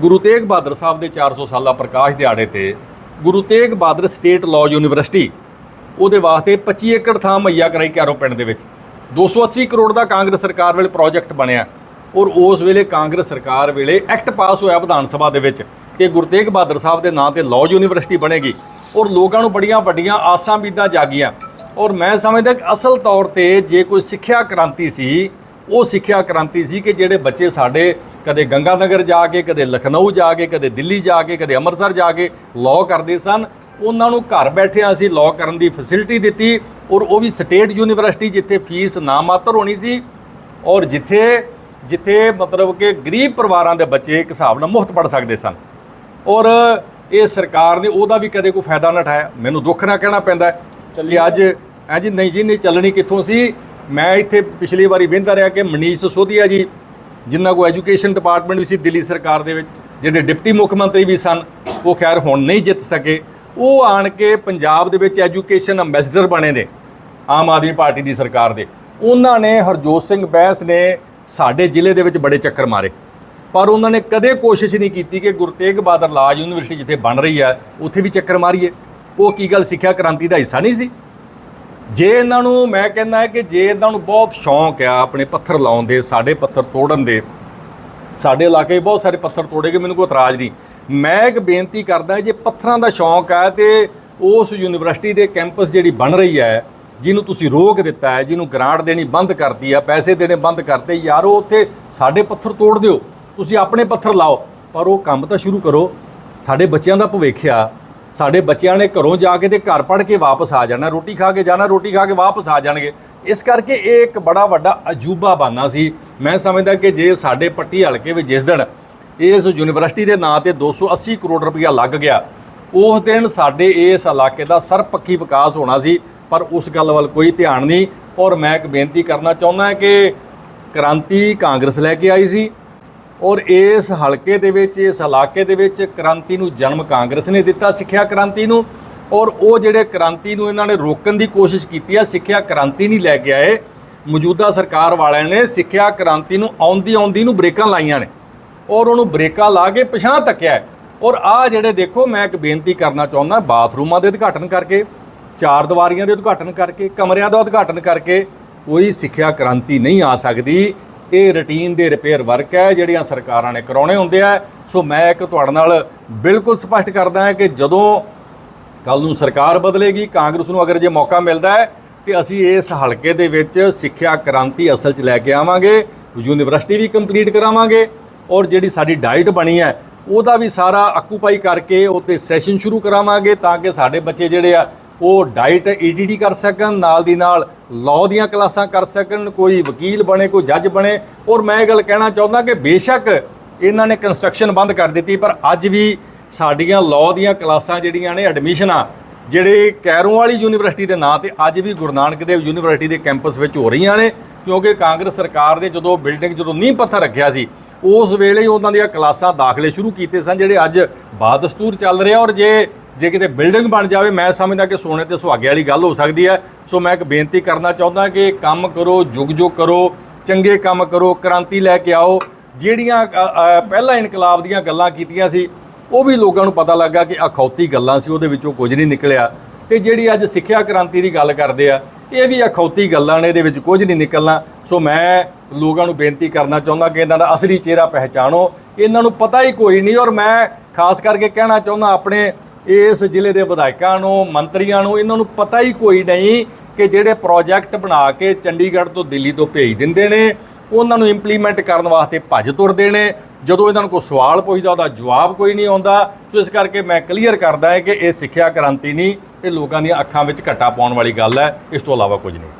ਗੁਰੂ ਤੇਗ ਬਹਾਦਰ ਸਾਹਿਬ ਦੇ 400 ਸਾਲਾ ਪ੍ਰਕਾਸ਼ ਦਿਹਾੜੇ ਤੇ Guru Tegh Bahadur state law university ਉਹਦੇ ਵਾਸਤੇ 25 ਏਕੜ ਥਾਂ ਮੁਹੱਈਆ ਕਰਾਈ ਕੈਰੋ ਪਿੰਡ ਦੇ ਵਿੱਚ। 280 ਕਰੋੜ ਦਾ ਕਾਂਗਰਸ ਸਰਕਾਰ ਵੇਲੇ ਪ੍ਰੋਜੈਕਟ ਬਣਿਆ। ਔਰ ਉਸ ਵੇਲੇ ਕਾਂਗਰਸ ਸਰਕਾਰ ਵੇਲੇ ਐਕਟ ਪਾਸ ਹੋਇਆ ਵਿਧਾਨ ਸਭਾ ਦੇ ਵਿੱਚ ਕਿ ਗੁਰੂ ਤੇਗ ਬਹਾਦਰ ਸਾਹਿਬ ਦੇ ਨਾਂ ਤੇ ਲਾਅ ਯੂਨੀਵਰਸਿਟੀ ਬਣੇਗੀ। ਔਰ ਲੋਕਾਂ ਨੂੰ ਬੜੀਆਂ ਵੱਡੀਆਂ ਆਸਾਂ ਬੀਦਾਂ ਜਾਗੀਆਂ। ਔਰ ਮੈਂ ਸਮਝਦਾ ਕਿ ਅਸਲ ਤੌਰ ਤੇ ਜੇ ਕੋਈ ਸਿੱਖਿਆ ਕ੍ਰਾਂਤੀ ਸੀ, ਉਹ ਸਿੱਖਿਆ ਕ੍ਰਾਂਤੀ ਸੀ ਕਿ ਜਿਹੜੇ ਬੱਚੇ ਸਾਡੇ ਕਦੇ ਗੰਗਾਨਗਰ ਜਾ ਕੇ, ਕਦੇ ਲਖਨਊ ਜਾ ਕੇ, ਕਦੇ ਦਿੱਲੀ ਜਾ ਕੇ, ਕਦੇ ਅੰਮ੍ਰਿਤਸਰ ਜਾ ਕੇ ਲਾਅ ਕਰਦੇ ਸਨ ਉਹਨਾਂ ਨੂੰ ਘਰ ਬੈਠਿਆਂ ਅਸੀਂ ਲਾਅ ਕਰਨ ਦੀ ਫੈਸਿਲਿਟੀ ਦਿੱਤੀ ਔਰ ਉਹ ਵੀ ਸਟੇਟ ਯੂਨੀਵਰਸਿਟੀ ਜਿੱਥੇ ਫੀਸ ਨਾਮਾਤਰ ਹੋਣੀ ਸੀ ਔਰ ਜਿੱਥੇ ਜਿੱਥੇ ਮਤਲਬ ਕਿ ਗਰੀਬ ਪਰਿਵਾਰਾਂ ਦੇ ਬੱਚੇ ਇੱਕ ਹਿਸਾਬ ਨਾਲ ਮੁਫਤ ਪੜ ਸਕਦੇ ਸਨ। ਔਰ ਇਹ ਸਰਕਾਰ ਨੇ ਉਹਦਾ ਵੀ ਕਦੇ ਕੋਈ ਫਾਇਦਾ ਨਾ ਉਠਾਇਆ। ਮੈਨੂੰ ਦੁੱਖ ਨਾਲ ਕਹਿਣਾ ਪੈਂਦਾ ਕਿ ਅੱਜ ਐ ਜੀ ਨਹੀਂ ਜੀ ਨਹੀਂ ਚੱਲਣੀ ਕਿੱਥੋਂ ਸੀ? ਮੈਂ ਇੱਥੇ ਪਿਛਲੀ ਵਾਰੀ ਵੇਂਦਾ ਰਿਹਾ ਕਿ ਮਨੀਸ਼ ਸੋਧੀਆ ਜੀ ਜਿਨ੍ਹਾਂ ਕੋ ਐਜੂਕੇਸ਼ਨ ਡਿਪਾਰਟਮੈਂਟ ਵੀ ਸੀ ਦਿੱਲੀ ਸਰਕਾਰ ਦੇ ਵਿੱਚ ਜਿਹੜੇ ਡਿਪਟੀ ਮੁੱਖ ਮੰਤਰੀ ਵੀ ਸਨ ਉਹ ਖੈਰ ਹੁਣ ਨਹੀਂ ਜਿੱਤ ਸਕੇ। ਉਹ ਆਣ ਕੇ ਪੰਜਾਬ ਦੇ ਵਿੱਚ ਐਜੂਕੇਸ਼ਨ ਅੰਬੈਸਡਰ ਬਣੇ ਨੇ, ਆਮ ਆਦਮੀ ਪਾਰਟੀ ਦੀ ਸਰਕਾਰ ਦੇ। ਉਹਨਾਂ ਨੇ ਹਰਜੋਤ ਸਿੰਘ ਬੈਂਸ ਨੇ ਸਾਡੇ ਜ਼ਿਲ੍ਹੇ ਦੇ ਵਿੱਚ ਬੜੇ ਚੱਕਰ ਮਾਰੇ। ਪਰ ਉਹਨਾਂ ਨੇ ਕਦੇ ਕੋਸ਼ਿਸ਼ ਨਹੀਂ ਕੀਤੀ ਕਿ ਗੁਰੂ ਤੇਗ ਬਹਾਦਰ ਲਾਜ ਯੂਨੀਵਰਸਿਟੀ ਜਿੱਥੇ ਬਣ ਰਹੀ ਹੈ, ਉੱਥੇ ਵੀ ਚੱਕਰ ਮਾਰੀਏ। ਉਹ ਕੀ ਗੱਲ ਸਿੱਖਿਆ ਕ੍ਰਾਂਤੀ ਦਾ ਹਿੱਸਾ ਨਹੀਂ ਸੀ? ਜੇ ਇਹਨਾਂ ਨੂੰ ਮੈਂ ਕਹਿੰਦਾ ਹੈ ਕਿ ਜੇ ਇਹਨਾਂ ਨੂੰ ਬਹੁਤ ਸ਼ੌਂਕ ਆ ਆਪਣੇ ਪੱਥਰ ਲਾਉਣ ਦੇ, ਸਾਡੇ ਪੱਥਰ ਤੋੜਨ ਦੇ, ਸਾਡੇ ਇਲਾਕੇ ਬਹੁਤ ਸਾਰੇ ਪੱਥਰ ਤੋੜੇ ਗਏ, ਮੈਨੂੰ ਕੋਈ ਇਤਰਾਜ਼ ਨਹੀਂ। ਮੈਂ ਇੱਕ ਬੇਨਤੀ ਕਰਦਾ ਜੇ ਪੱਥਰਾਂ ਦਾ ਸ਼ੌਂਕ ਹੈ ਤੇ ਉਸ ਯੂਨੀਵਰਸਿਟੀ ਦੇ ਕੈਂਪਸ ਜਿਹੜੀ ਬਣ ਰਹੀ ਹੈ, ਜਿਹਨੂੰ ਤੁਸੀਂ ਰੋਕ ਦਿੱਤਾ ਹੈ, ਜਿਹਨੂੰ ਗ੍ਰਾਂਟ ਦੇਣੀ ਬੰਦ ਕਰਤੀ ਆ, ਪੈਸੇ ਦੇਣੇ ਬੰਦ ਕਰਤੇ, ਯਾਰੋ ਉੱਥੇ ਸਾਡੇ ਪੱਥਰ ਤੋੜ ਦਿਓ, ਤੁਸੀਂ ਆਪਣੇ ਪੱਥਰ ਲਾਓ, ਪਰ ਉਹ ਕੰਮ ਤਾਂ ਸ਼ੁਰੂ ਕਰੋ। ਸਾਡੇ ਬੱਚਿਆਂ ਦਾ ਭਵਿੱਖ ਆ, ਸਾਡੇ ਬੱਚਿਆਂ ਨੇ ਘਰੋਂ ਜਾ ਕੇ ਤੇ ਘਰ ਪੜ ਕੇ ਵਾਪਸ ਆ ਜਾਣਾ, ਰੋਟੀ ਖਾ ਕੇ ਜਾਣਾ, ਰੋਟੀ ਖਾ ਕੇ ਵਾਪਸ ਆ ਜਾਣਗੇ। ਇਸ ਕਰਕੇ ਇਹ ਇੱਕ ਬੜਾ ਵੱਡਾ ਅਜੂਬਾ ਬਾਨਾ ਸੀ। ਮੈਂ ਸਮਝਦਾ ਕਿ ਜੇ ਸਾਡੇ ਪੱਟੀ ਹਲਕੇ ਵਿੱਚ ਜਿਸ ਦਿਨ ਇਸ ਯੂਨੀਵਰਸਿਟੀ ਦੇ ਨਾਂ ਤੇ 280 ਕਰੋੜ ਰੁਪਇਆ ਲੱਗ ਗਿਆ। ਉਸ ਦਿਨ ਸਾਡੇ ਇਸ ਇਲਾਕੇ ਦਾ ਸਰਪੱਖੀ ਵਿਕਾਸ ਹੋਣਾ ਸੀ, ਪਰ ਉਸ ਗੱਲ ਵੱਲ ਕੋਈ ਧਿਆਨ ਨਹੀਂ। ਔਰ ਮੈਂ ਇੱਕ ਬੇਨਤੀ ਕਰਨਾ ਚਾਹੁੰਦਾ ਕਿ ਕ੍ਰਾਂਤੀ ਕਾਂਗਰਸ ਲੈ ਕੇ ਆਈ ਸੀ। ਔਰ ਇਸ ਹਲਕੇ ਦੇ ਵਿੱਚ, ਇਸ ਇਲਾਕੇ ਦੇ ਵਿੱਚ ਕ੍ਰਾਂਤੀ ਨੂੰ ਜਨਮ ਕਾਂਗਰਸ ਨੇ ਦਿੱਤਾ, ਸਿੱਖਿਆ ਕ੍ਰਾਂਤੀ ਨੂੰ। ਔਰ ਉਹ ਜਿਹੜੇ ਕ੍ਰਾਂਤੀ ਨੂੰ ਇਹਨਾਂ ਨੇ ਰੋਕਣ ਦੀ ਕੋਸ਼ਿਸ਼ ਕੀਤੀ ਹੈ ਸਿੱਖਿਆ ਕ੍ਰਾਂਤੀ ਨਹੀਂ ਲੈ ਕੇ ਆਏ। ਮੌਜੂਦਾ ਸਰਕਾਰ ਵਾਲਿਆਂ ਨੇ ਸਿੱਖਿਆ ਕ੍ਰਾਂਤੀ ਨੂੰ ਆਉਂਦੀ ਆਉਂਦੀ ਨੂੰ ਬ੍ਰੇਕਾਂ ਲਾਈਆਂ ਨੇ। ਔਰ ਉਹਨੂੰ ਬ੍ਰੇਕਾਂ ਲਾ ਕੇ ਪਿਛਾਂ ਤੱਕਿਆ ਔਰ ਆ ਜਿਹੜੇ ਦੇਖੋ, ਮੈਂ ਇੱਕ ਬੇਨਤੀ ਕਰਨਾ ਚਾਹੁੰਦਾ, ਬਾਥਰੂਮਾਂ ਦੇ ਉਦਘਾਟਨ ਕਰਕੇ, ਚਾਰ ਦੀਵਾਰੀਆਂ ਦੇ ਉਦਘਾਟਨ ਕਰਕੇ, ਕਮਰਿਆਂ ਦਾ ਉਦਘਾਟਨ ਕਰਕੇ ਕੋਈ ਸਿੱਖਿਆ ਕ੍ਰਾਂਤੀ ਨਹੀਂ ਆ ਸਕਦੀ। ਇਹ ਰੁਟੀਨ ਦੇ ਰਿਪੇਅਰ ਵਰਕ ਹੈ, ਜਿਹੜੀਆਂ ਸਰਕਾਰਾਂ ਨੇ ਕਰਾਉਣੇ ਹੁੰਦੇ ਆ। ਸੋ ਮੈਂ ਇੱਕ ਤੁਹਾਡੇ ਨਾਲ ਬਿਲਕੁਲ ਸਪਸ਼ਟ ਕਰਦਾ ਹਾਂ ਕਿ ਜਦੋਂ ਕੱਲ ਨੂੰ ਸਰਕਾਰ ਬਦਲੇਗੀ, ਕਾਂਗਰਸ ਨੂੰ ਅਗਰ ਜੇ ਮੌਕਾ ਮਿਲਦਾ ਹੈ, ਤੇ ਅਸੀਂ ਇਸ ਹਲਕੇ ਦੇ ਵਿੱਚ ਸਿੱਖਿਆ ਕ੍ਰਾਂਤੀ ਅਸਲ 'ਚ ਲੈ ਕੇ ਆਵਾਂਗੇ, ਯੂਨੀਵਰਸਿਟੀ ਵੀ ਕੰਪਲੀਟ ਕਰਾਵਾਂਗੇ। ਔਰ ਜਿਹੜੀ ਸਾਡੀ ਡਾਈਟ ਬਣੀ ਹੈ, ਉਹਦਾ ਵੀ ਸਾਰਾ ਆਕੂਪਾਈ ਕਰਕੇ ਉੱਤੇ ਸੈਸ਼ਨ ਸ਼ੁਰੂ ਕਰਾਵਾਂਗੇ ਤਾਂ ਕਿ ਸਾਡੇ ਬੱਚੇ ਜਿਹੜੇ ਆ, ਉਹ ਡਾਈਟ ਈਡੀਡੀ ਕਰ ਸਕਣ, ਨਾਲ ਦੀ ਨਾਲ ਲਾਅ ਦੀਆਂ ਕਲਾਸਾਂ ਕਰ ਸਕਣ, ਕੋਈ ਵਕੀਲ ਬਣੇ, ਕੋਈ ਜੱਜ ਬਣੇ। ਔਰ ਮੈਂ ਇਹ ਗੱਲ ਕਹਿਣਾ ਚਾਹੁੰਦਾ ਕਿ ਬੇਸ਼ੱਕ ਇਹਨਾਂ ਨੇ ਕੰਸਟਰਕਸ਼ਨ ਬੰਦ ਕਰ ਦਿੱਤੀ, ਪਰ ਅੱਜ ਵੀ ਸਾਡੀਆਂ ਲਾਅ ਦੀਆਂ ਕਲਾਸਾਂ ਜਿਹੜੀਆਂ ਨੇ ਐਡਮਿਸ਼ਨਾਂ ਜਿਹੜੇ ਕੈਰੋਂ ਵਾਲੀ ਯੂਨੀਵਰਸਿਟੀ ਦੇ ਨਾਂ ਤੇ ਅੱਜ ਵੀ ਗੁਰੂ ਨਾਨਕ ਦੇਵ ਯੂਨੀਵਰਸਿਟੀ ਦੇ ਕੈਂਪਸ ਵਿੱਚ ਹੋ ਰਹੀਆਂ ਨੇ, ਕਿਉਂਕਿ ਕਾਂਗਰਸ ਸਰਕਾਰ ਨੇ ਜਦੋਂ ਬਿਲਡਿੰਗ ਜਦੋਂ ਨੀਂਹ ਪੱਥਰ ਰੱਖਿਆ ਸੀ ਉਸ ਵੇਲੇ ਹੀ ਉਹਨਾਂ ਦੀਆਂ ਕਲਾਸਾਂ ਦਾਖਲੇ ਸ਼ੁਰੂ ਕੀਤੇ ਸਨ ਜਿਹੜੇ ਅੱਜ ਬਾਦਸਤੂਰ ਚੱਲ ਰਿਹਾ ਔਰ ਜੇ ਜੇ ਕਿਤੇ ਬਿਲਡਿੰਗ ਬਣ ਜਾਵੇ ਮੈਂ ਸਮਝਦਾ ਕਿ ਸੋਨੇ ਤੇ ਸੁਹਾਗੇ ਵਾਲੀ ਗੱਲ ਹੋ ਸਕਦੀ ਹੈ। ਸੋ ਮੈਂ ਇੱਕ ਬੇਨਤੀ ਕਰਨਾ ਚਾਹੁੰਦਾ ਕਿ ਕੰਮ ਕਰੋ ਜੁਗ ਜੁਗ ਕਰੋ ਚੰਗੇ ਕੰਮ ਕਰੋ ਕ੍ਰਾਂਤੀ ਲੈ ਕੇ ਆਓ। ਜਿਹੜੀਆਂ ਅ, ਪਹਿਲਾਂ ਇਨਕਲਾਬ ਦੀਆਂ ਗੱਲਾਂ ਕੀਤੀਆਂ ਸੀ ਉਹ ਵੀ ਲੋਕਾਂ ਨੂੰ ਪਤਾ ਲੱਗਾ ਕਿ ਅਖੌਤੀ ਗੱਲਾਂ ਸੀ ਉਹਦੇ ਵਿੱਚੋਂ ਕੁਝ ਨਹੀਂ ਨਿਕਲਿਆ। ਤੇ ਜਿਹੜੀ ਅੱਜ ਸਿੱਖਿਆ ਕ੍ਰਾਂਤੀ ਦੀ ਗੱਲ ਕਰਦੇ ਆ ਇਹ ਵੀ ਅਖੌਤੀ ਗੱਲਾਂ ਨੇ, ਇਹਦੇ ਵਿੱਚ ਕੁਝ ਨਹੀਂ ਨਿਕਲਣਾ। ਸੋ ਮੈਂ ਲੋਕਾਂ ਨੂੰ ਬੇਨਤੀ ਕਰਨਾ ਚਾਹੁੰਦਾ ਕਿ ਇਹਨਾਂ ਦਾ ਅਸਲੀ ਚਿਹਰਾ ਪਹਿਚਾਣੋ। ਇਹਨਾਂ ਨੂੰ ਪਤਾ ਹੀ ਕੋਈ ਨਹੀਂ ਔਰ ਮੈਂ ਖਾਸ ਕਰਕੇ ਕਹਿਣਾ ਚਾਹੁੰਦਾ ਆਪਣੇ ਇਸ ਜ਼ਿਲ੍ਹੇ ਦੇ ਵਿਧਾਇਕਾਂ ਨੂੰ, ਮੰਤਰੀਆਂ ਨੂੰ, ਇਹਨਾਂ ਨੂੰ ਪਤਾ ਹੀ ਕੋਈ ਨਹੀਂ ਕਿ ਜਿਹੜੇ ਪ੍ਰੋਜੈਕਟ ਬਣਾ ਕੇ ਚੰਡੀਗੜ੍ਹ ਤੋਂ ਦਿੱਲੀ ਤੋਂ ਭੇਜ ਦਿੰਦੇ ਨੇ, ਉਹਨਾਂ ਨੂੰ ਇੰਪਲੀਮੈਂਟ ਕਰਨ ਵਾਸਤੇ ਭੱਜ ਤੁਰਦੇ ਨੇ। ਜਦੋਂ ਇਹਨਾਂ ਨੂੰ ਕੋਈ ਸਵਾਲ ਪੁੱਛਦਾ, ਉਹਦਾ ਜਵਾਬ ਕੋਈ ਨਹੀਂ ਆਉਂਦਾ। ਸੋ ਇਸ ਕਰਕੇ ਮੈਂ ਕਲੀਅਰ ਕਰਦਾ ਹੈ ਕਿ ਇਹ ਸਿੱਖਿਆ ਕ੍ਰਾਂਤੀ ਨਹੀਂ ਇਹ ਲੋਕਾਂ ਦੀਆਂ ਅੱਖਾਂ ਵਿੱਚ ਘੱਟਾ ਪਾਉਣ ਵਾਲੀ ਗੱਲ ਹੈ, ਇਸ ਤੋਂ ਇਲਾਵਾ ਕੁਝ ਨਹੀਂ।